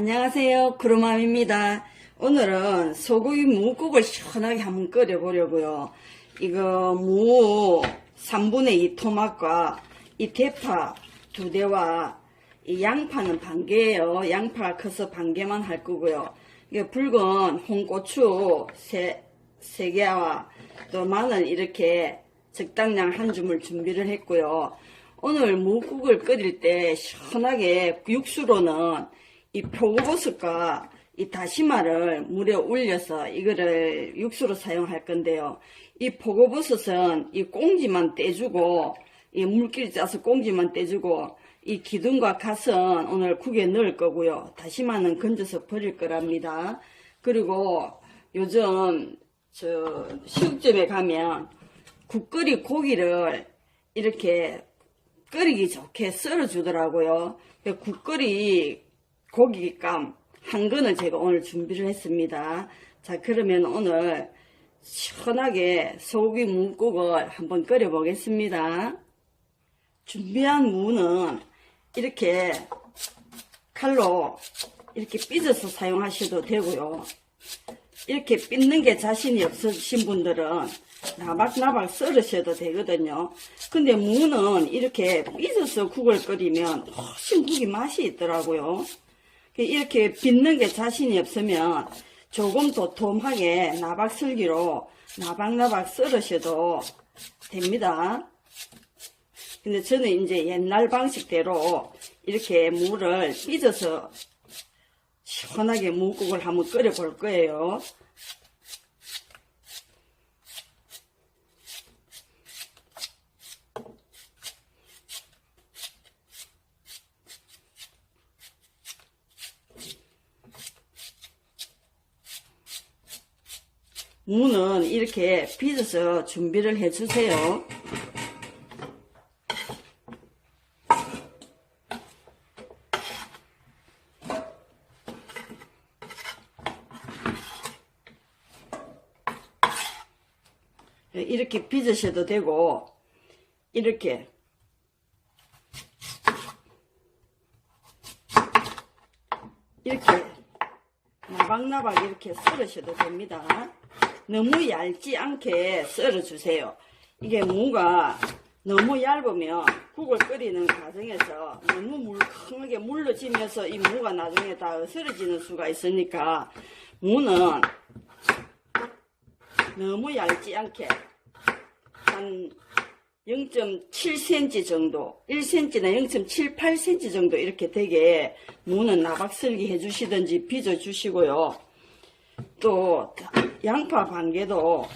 안녕하세요. 구름맘입니다. 오늘은 소고기 무국을 시원하게 한번 끓여 보려고요. 이거 무 3분의 2 토막과 이 대파 두 대와 이 양파는 반 개예요. 양파가 커서 반 개만 할 거고요. 이게 붉은 홍고추 세, 세 개와 또 마늘 이렇게 적당량 한 줌을 준비를 했고요. 오늘 무국을 끓일 때 시원하게 육수로는 이 표고버섯과 이 다시마를 물에 올려서 이거를 육수로 사용할 건데요. 이 표고버섯은 이 꽁지만 떼주고 이 물기를 짜서 꽁지만 떼주고 이 기둥과 갓은 오늘 국에 넣을 거고요. 다시마는 건져서 버릴 거랍니다. 그리고 요즘 저 식육점에 가면 국거리 고기를 이렇게 끓이기 좋게 썰어 주더라고요. 그 국거리 고기감 한 건을 제가 오늘 준비를 했습니다. 자, 그러면 오늘 시원하게 소고기 무국을 한번 끓여 보겠습니다. 준비한 무는 이렇게 칼로 이렇게 삐져서 사용하셔도 되고요. 이렇게 삐는 게 자신이 없으신 분들은 나박나박 썰으셔도 되거든요. 근데 무는 이렇게 삐져서 국을 끓이면 훨씬 국이 맛이 있더라고요. 이렇게 빚는 게 자신이 없으면 조금 도톰하게 나박슬기로 나박나박 썰으셔도 됩니다. 근데 저는 이제 옛날 방식대로 이렇게 무를 빚어서 시원하게 무국을 한번 끓여 볼 거예요. 무는 이렇게 빚어서 준비를 해 주세요. 이렇게 빚으셔도 되고 이렇게 이렇게 나박나박 이렇게 썰으셔도 됩니다. 너무 얇지 않게 썰어주세요. 이게 무가 너무 얇으면 국을 끓이는 과정에서 너무 물컹하게 물러지면서 이 무가 나중에 다 어스러지는 수가 있으니까 무는 너무 얇지 않게 한 0.7cm 정도, 1cm나 0.78cm 정도 이렇게 되게 무는 나박설기 해주시든지 빚어주시고요. 또 양파 반 개도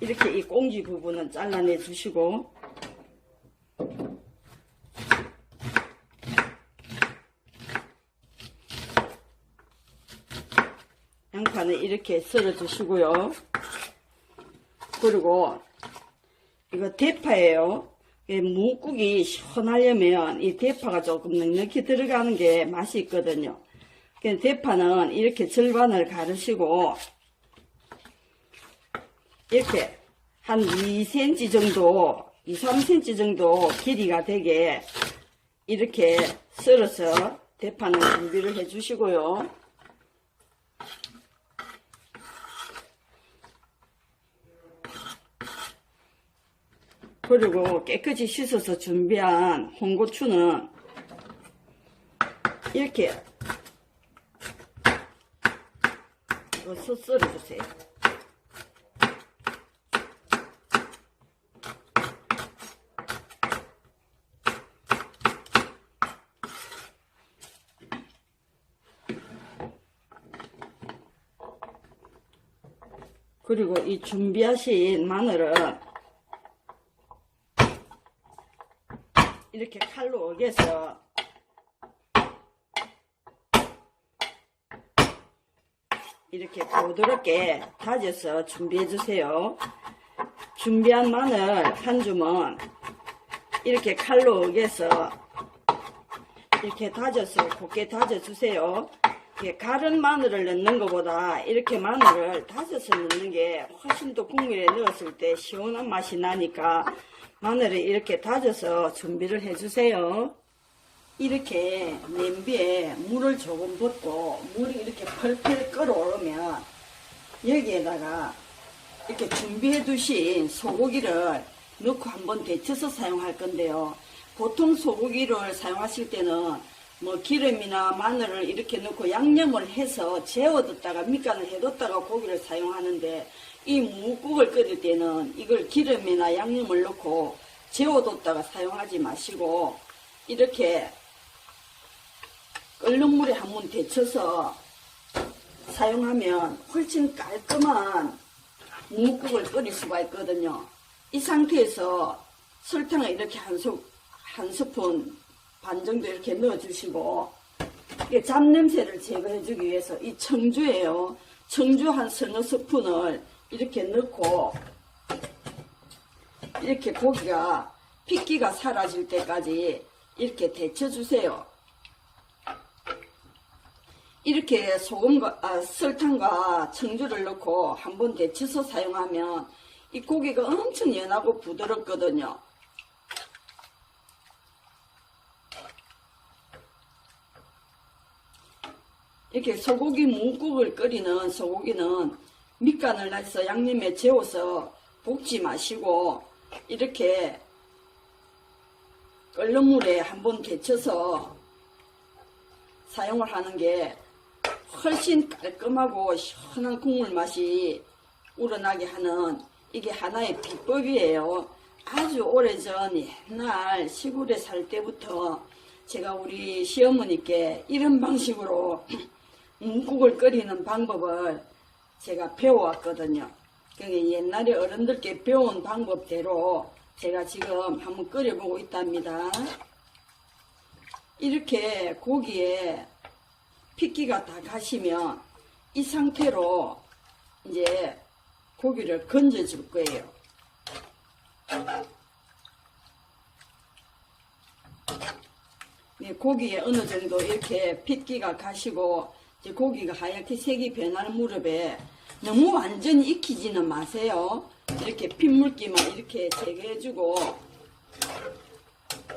이렇게 이 꽁지 부분은 잘라내 주시고 양파는 이렇게 썰어 주시고요. 그리고 이거 대파예요. 이 무국이 시원하려면 이 대파가 조금 넉넉히 들어가는 게 맛이 있거든요. 그 대파는 이렇게 절반을 가르시고 이렇게 한 2cm 정도, 2, 3cm 정도 길이가 되게 이렇게 썰어서 대파는 준비를 해 주시고요. 그리고 깨끗이 씻어서 준비한 홍고추는 이렇게 썰어 주세요. 그리고 이 준비하신 마늘은 이렇게 칼로 어겨서 이렇게 부드럽게 다져서 준비해 주세요. 준비한 마늘 한 줌은 이렇게 칼로 어겨서 이렇게 다져서 곱게 다져 주세요. 가른 마늘을 넣는 것보다 이렇게 마늘을 다져서 넣는 게 훨씬 더 국물에 넣었을 때 시원한 맛이 나니까 마늘을 이렇게 다져서 준비를 해 주세요. 이렇게 냄비에 물을 조금 붓고 물이 이렇게 펄펄 끓어오르면 여기에다가 이렇게 준비해 두신 소고기를 넣고 한번 데쳐서 사용할 건데요. 보통 소고기를 사용하실 때는 뭐 기름이나 마늘을 이렇게 넣고 양념을 해서 재워뒀다가 밑간을 해뒀다가 고기를 사용하는데 이 무국을 끓일 때는 이걸 기름이나 양념을 넣고 재워뒀다가 사용하지 마시고 이렇게 끓는 물에 한 번 데쳐서 사용하면 훨씬 깔끔한 무국을 끓일 수가 있거든요. 이 상태에서 설탕을 이렇게 한, 스, 한 스푼 반 정도 이렇게 넣어주시고 잡냄새를 제거해주기 위해서 이 청주예요. 청주 한 서너 스푼을 이렇게 넣고 이렇게 고기가 핏기가 사라질 때까지 이렇게 데쳐주세요. 이렇게 소금과 아, 설탕과 청주를 넣고 한번 데쳐서 사용하면 이 고기가 엄청 연하고 부드럽거든요. 이렇게 소고기 묵국을 끓이는 소고기는 밑간을 해서 양념에 재워서 볶지 마시고 이렇게 끓는 물에 한번 데쳐서 사용을 하는 게 훨씬 깔끔하고 시원한 국물 맛이 우러나게 하는 이게 하나의 비법이에요. 아주 오래전 옛날 시골에 살 때부터 제가 우리 시어머니께 이런 방식으로 묵국을 끓이는 방법을 제가 배워왔거든요. 그게 옛날에 어른들께 배운 방법대로 제가 지금 한번 끓여보고 있답니다. 이렇게 고기에 핏기가 다 가시면 이 상태로 이제 고기를 건져 줄 거예요. 네, 고기에 어느 정도 이렇게 핏기가 가시고 이제 고기가 하얗게 색이 변하는 무렵에 너무 완전히 익히지는 마세요. 이렇게 핏물기만 이렇게 제거해주고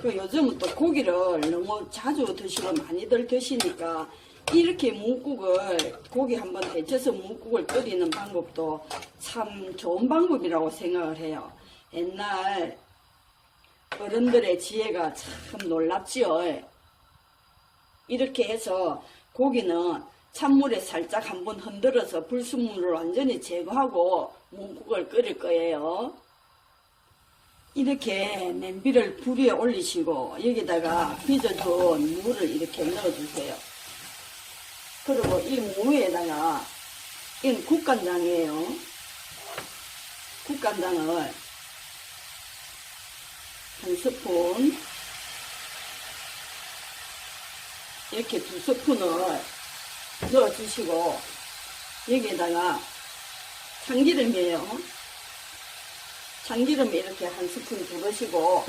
그 요즘은 또 고기를 너무 자주 드시고 많이들 드시니까 이렇게 묵국을 고기 한번 데쳐서 묵국을 끓이는 방법도 참 좋은 방법이라고 생각을 해요. 옛날 어른들의 지혜가 참 놀랍지요. 이렇게 해서 고기는 찬물에 살짝 한번 흔들어서 불순물을 완전히 제거하고 묵국을 끓일 거예요. 이렇게 냄비를 불 위에 올리시고 여기다가 빚어둔 물을 이렇게 넣어주세요. 그리고 이 무에다가 이건 국간장이에요. 국간장을 한 스푼 이렇게 두 스푼을 넣어주시고 여기에다가 참기름이에요. 참기름 이렇게 한 스푼 두르시고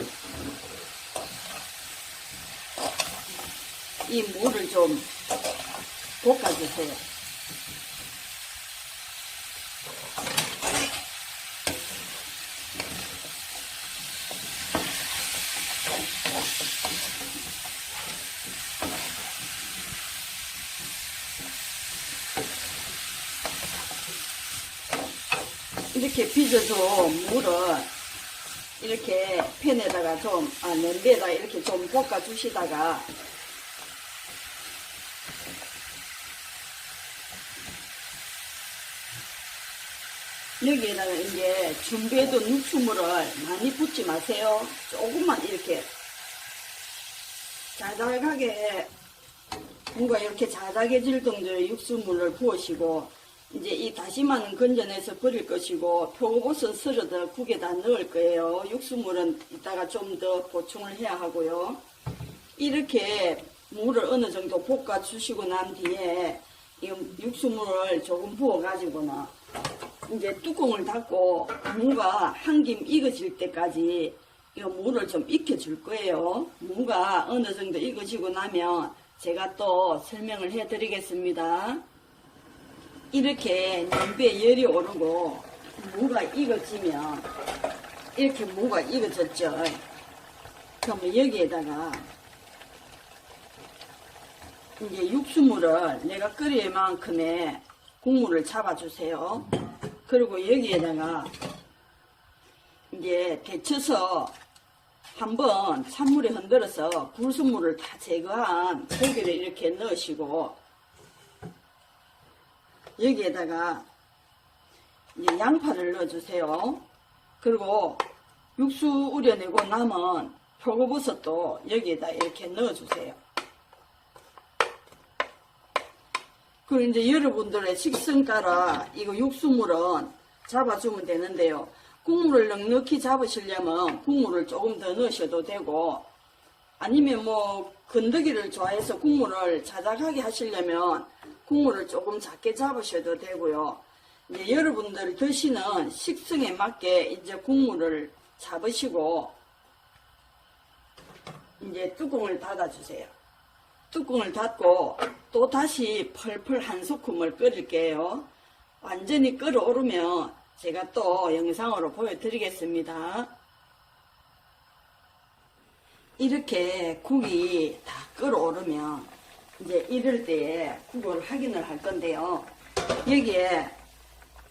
이 물을 좀 볶아주세요. 이렇게 빚어둔 물을 이렇게 팬에다가 좀, 아, 냄비에다가 이렇게 좀 볶아주시다가 여기에다가 이제 준비해둔 육수물을 많이 붓지 마세요. 조금만 이렇게 자작하게 뭔가 이렇게 자작해질 정도의 육수물을 부으시고 이제 이 다시마는 건져내서 버릴 것이고 표고버섯 썰어서 국에다 넣을 거예요. 육수물은 이따가 좀 더 보충을 해야 하고요. 이렇게 물을 어느 정도 볶아 주시고 난 뒤에 이 육수물을 조금 부어 가지고는 이제 뚜껑을 닫고 무가 한 김 익어질 때까지 이 물을 좀 익혀줄 거예요. 무가 어느 정도 익어지고 나면 제가 또 설명을 해드리겠습니다. 이렇게 냄비에 열이 오르고 무가 익어지면 이렇게 무가 익어졌죠. 그러면 여기에다가 이제 육수물을 내가 끓일 만큼의 국물을 잡아주세요. 그리고 여기에다가 이제 데쳐서 한번 찬물에 흔들어서 불순물을 다 제거한 고기를 이렇게 넣으시고 여기에다가 양파를 넣어주세요. 그리고 육수 우려내고 남은 표고버섯도 여기에다 이렇게 넣어주세요. 그리고 이제 여러분들의 식성 따라 이거 육수물은 잡아주면 되는데요. 국물을 넉넉히 잡으시려면 국물을 조금 더 넣으셔도 되고 아니면 뭐 건더기를 좋아해서 국물을 자작하게 하시려면 국물을 조금 작게 잡으셔도 되고요. 이제 여러분들 드시는 식성에 맞게 이제 국물을 잡으시고 이제 뚜껑을 닫아주세요. 뚜껑을 닫고 또 다시 펄펄 한 소금을 끓일게요. 완전히 끓어오르면 제가 또 영상으로 보여드리겠습니다. 이렇게 국이 다 끓어오르면 이제 이럴 때에 국을 확인을 할 건데요. 여기에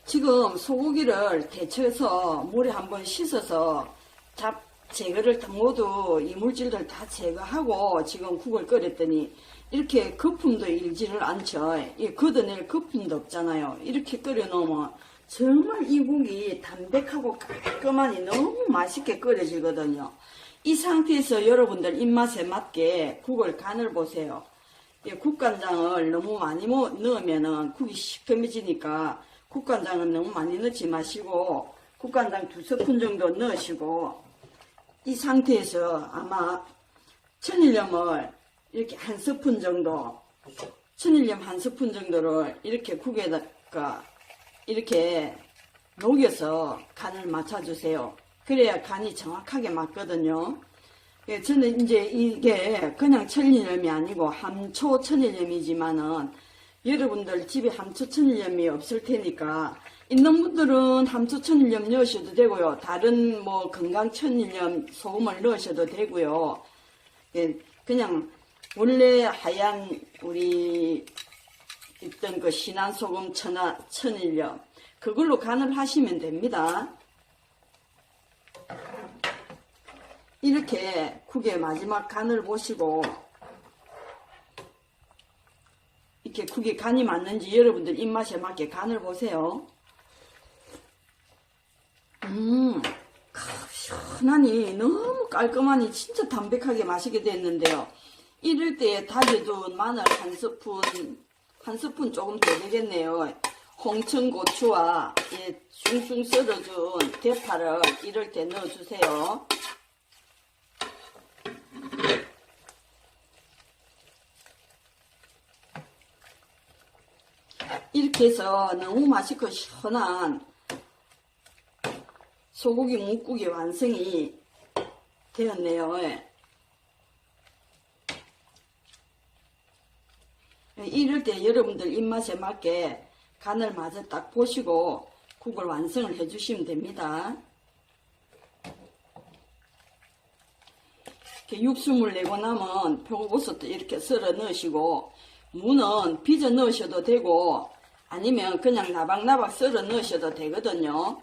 지금 소고기를 데쳐서 물에 한번 씻어서 잡 제거를 다 모두 이 물질들 다 제거하고 지금 국을 끓였더니 이렇게 거품도 일지를 않죠. 이 걷어낼 거품도 없잖아요. 이렇게 끓여 놓으면 정말 이 국이 담백하고 깔끔하니 너무 맛있게 끓여지거든요. 이 상태에서 여러분들 입맛에 맞게 국을 간을 보세요. 이 국간장을 너무 많이 모- 넣으면은 국이 시커매지니까 국간장은 너무 많이 넣지 마시고 국간장 두 스푼 정도 넣으시고 이 상태에서 아마 천일염을 이렇게 한 스푼 정도 천일염 한 스푼 정도를 이렇게 국에다가 이렇게 녹여서 간을 맞춰주세요. 그래야 간이 정확하게 맞거든요. 예, 저는 이제 이게 그냥 천일염이 아니고 함초 천일염이지만은 여러분들 집에 함초 천일염이 없을 테니까 있는 분들은 함초 천일염 넣으셔도 되고요. 다른 뭐 건강 천일염 소금을 넣으셔도 되고요. 예, 그냥 원래 하얀 우리 있던 그 신한 소금 천하 천일염 그걸로 간을 하시면 됩니다. 이렇게 국의 마지막 간을 보시고 이렇게 국이 간이 맞는지 여러분들 입맛에 맞게 간을 보세요. 음, 시원하니 너무 깔끔하니 진짜 담백하게 마시게 됐는데요. 이럴 때 다져둔 마늘 한 스푼, 한 스푼 조금 더 되겠네요. 홍천고추와 예, 숭숭 썰어준 대파를 이럴 때 넣어주세요. 이렇게 해서 너무 맛있고 시원한 소고기 묵국이 완성이 되었네요. 예. 이럴 때 여러분들 입맛에 맞게 간을 마저 딱 보시고 국을 완성을 해주시면 됩니다. 이렇게 육수물 내고 나면 표고버섯도 이렇게 썰어 넣으시고 무는 빚어 넣으셔도 되고 아니면 그냥 나박나박 썰어 넣으셔도 되거든요.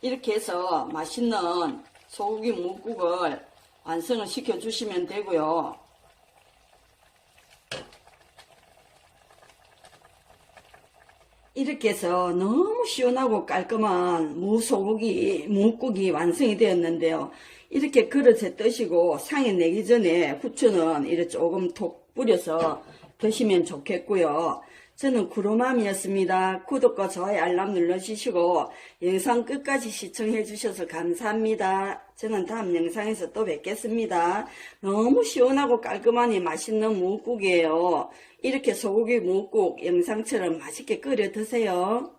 이렇게 해서 맛있는 소고기 묵국을 완성을 시켜 주시면 되고요. 이렇게 해서 너무 시원하고 깔끔한 무소고기 묵국이 완성이 되었는데요. 이렇게 그릇에 뜨시고 상에 내기 전에 후추는 이렇게 조금 톡 뿌려서 드시면 좋겠고요. 저는 구로맘이었습니다. 구독과 좋아요 알람 눌러주시고 영상 끝까지 시청해 주셔서 감사합니다. 저는 다음 영상에서 또 뵙겠습니다. 너무 시원하고 깔끔하니 맛있는 묵국이에요. 이렇게 소고기 묵국 영상처럼 맛있게 끓여 드세요.